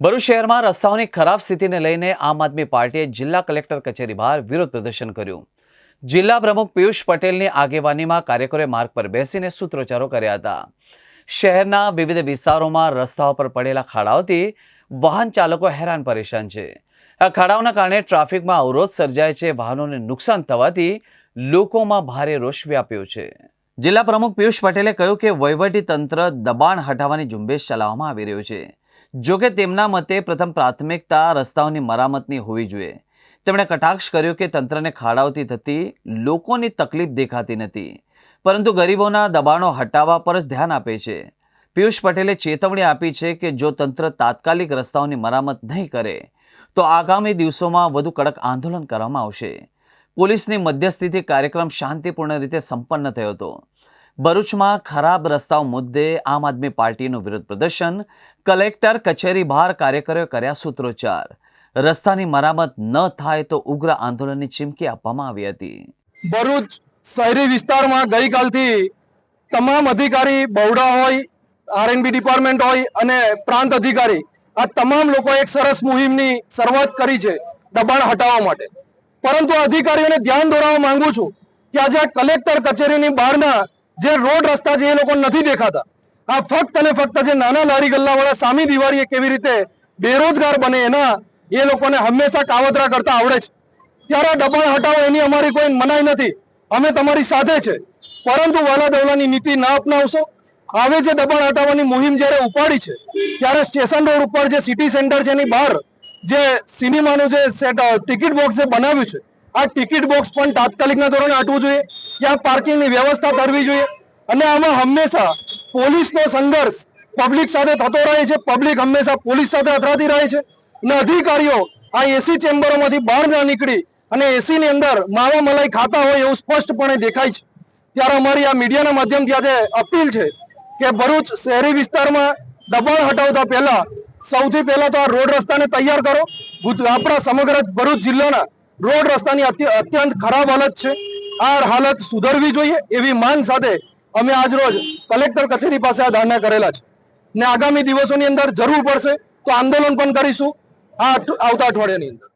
ભરૂચ શહેરમાં રસ્તાઓની ખરાબ સ્થિતિને લઈને આમ આદમી પાર્ટીએ જિલ્લા કલેક્ટર કચેરી બહાર વિરોધ પ્રદર્શન કર્યું. જિલ્લા પ્રમુખ પિયુષ પટેલની આગેવાનીમાં કાર્યકરોએ માર્ગ પર બેસીને સૂત્રોચ્ચારો કર્યા હતા. શહેરના વિવિધ વિસ્તારોમાં રસ્તાઓ પર પડેલા ખાડાઓથી વાહન ચાલકો હેરાન પરેશાન છે. આ ખાડાઓના કારણે ટ્રાફિકમાં અવરોધ સર્જાય છે, વાહનોને નુકસાન થવાથી લોકોમાં ભારે રોષ વ્યાપ્યો છે. જિલ્લા પ્રમુખ પિયુષ પટેલે કહ્યું કે વહીવટી તંત્ર દબાણ હટાવવાની ઝુંબેશ ચલાવવામાં આવી રહ્યું છે. જો કે તેમના મતે પ્રથમ પ્રાથમિકતા રસ્તાઓની મરામતની હોવી જોઈએ. તેમણે કટાક્ષ કર્યો કે તંત્રને ખાડાઓથી થતી લોકોની તકલીફ દેખાતી નથી. પરંતુ ગરીબોના દબાણો હટાવવા પર જ ધ્યાન આપે છે. પિયુષ પટેલે ચેતવણી આપી છે કે જો તંત્ર તાત્કાલિક રસ્તાઓની મરામત નહીં કરે, તો આગામી દિવસોમાં વધુ કડક આંદોલન કરવામાં આવશે. પોલીસની મધ્યસ્થિતિ કાર્યક્રમ શાંતિપૂર્ણ રીતે સંપન્ન થયો હતો. ભરૂચમાં ખરાબ રસ્તાઓ મુદ્દે આમ આદમી પાર્ટીનું વિરોધ પ્રદર્શન. કલેક્ટર કચેરી બહાર કાર્યકરોએ કર્યા સૂત્રોચ્ચાર. રસ્તાની મરામત ન થાય તો ઉગ્ર આંદોલનની ચીમકી આપવામાં આવી હતી. ભરૂચ શહેરી વિસ્તારમાં ગઈકાલથી તમામ અધિકારી બહુડા હોય આરએનબી ડિપાર્ટમેન્ટ હોય અને પ્રાંત અધિકારી, આ તમામ લોકો એક સરસ મુહિમની શરૂઆત કરી છે દબાણ હટાવવા માટે. પરંતુ અધિકારીઓને ધ્યાન દોરાવવા માંગુ છું કે આજે કલેક્ટર કચેરીની બહારના જે રોડ રસ્તા છે એ લોકો નથી દેખાતા. આ ફક્ત અને ફક્ત જે નાના લારી ગલ્લાવાળા સામી દિવાળી કેવી રીતે બેરોજગાર બને એના, એ લોકોને હંમેશા કાવતરા કરતા આવડે છે. ત્યારે દબાણ હટાવો એની અમારી કોઈ મનાઈ નથી. અમે તમારી સાથે છે. પરંતુ વાલા દવલાની નીતિ ના અપનાવશો. હવે જે દબાણ હટાવવાની મુહિમ જ્યારે ઉપાડી છે, ત્યારે સ્ટેશન રોડ ઉપર જે સિટી સેન્ટર છે એની બહાર જે સિનેમાનું જે ટિકિટ બોક્સ જે બનાવ્યું છે, આ ટિકિટ બોક્સ પણ તાત્કાલિકના ધોરણે હટવું જોઈએ. ત્યાં પાર્કિંગની વ્યવસ્થા કરવી જોઈએ. અને આમાં હંમેશા પોલીસનો સંઘર્ષ પબ્લિક સાથે થતો રહે છે. પબ્લિક હંમેશા પોલીસ સાથે અથડાતી રહે છે. અને અધિકારીઓ આ એસી ચેમ્બરોમાંથી બહાર ના નીકળી અને એસીની અંદર માવા મલાઈ ખાતા હોય એવું સ્પષ્ટપણે દેખાય છે. ત્યારે અમારી આ મીડિયાના માધ્યમથી આજે અપીલ છે કે ભરૂચ શહેરી વિસ્તારમાં દબાણ હટાવતા પહેલા સૌથી પહેલા તો આ રોડ રસ્તાને તૈયાર કરો. આપણા સમગ્ર ભરૂચ જિલ્લાના રોડ રસ્તાની અત્યંત ખરાબ હાલત છે. આ હાલત સુધરવી જોઈએ એવી માંગ સાથે અમે આજ રોજ કલેક્ટર કચેરી પાસે આ ધારણા કરેલા છે. ને આગામી દિવસોની અંદર જરૂર પડશે તો આંદોલન પણ કરીશું આ આવતા અઠવાડિયાની અંદર.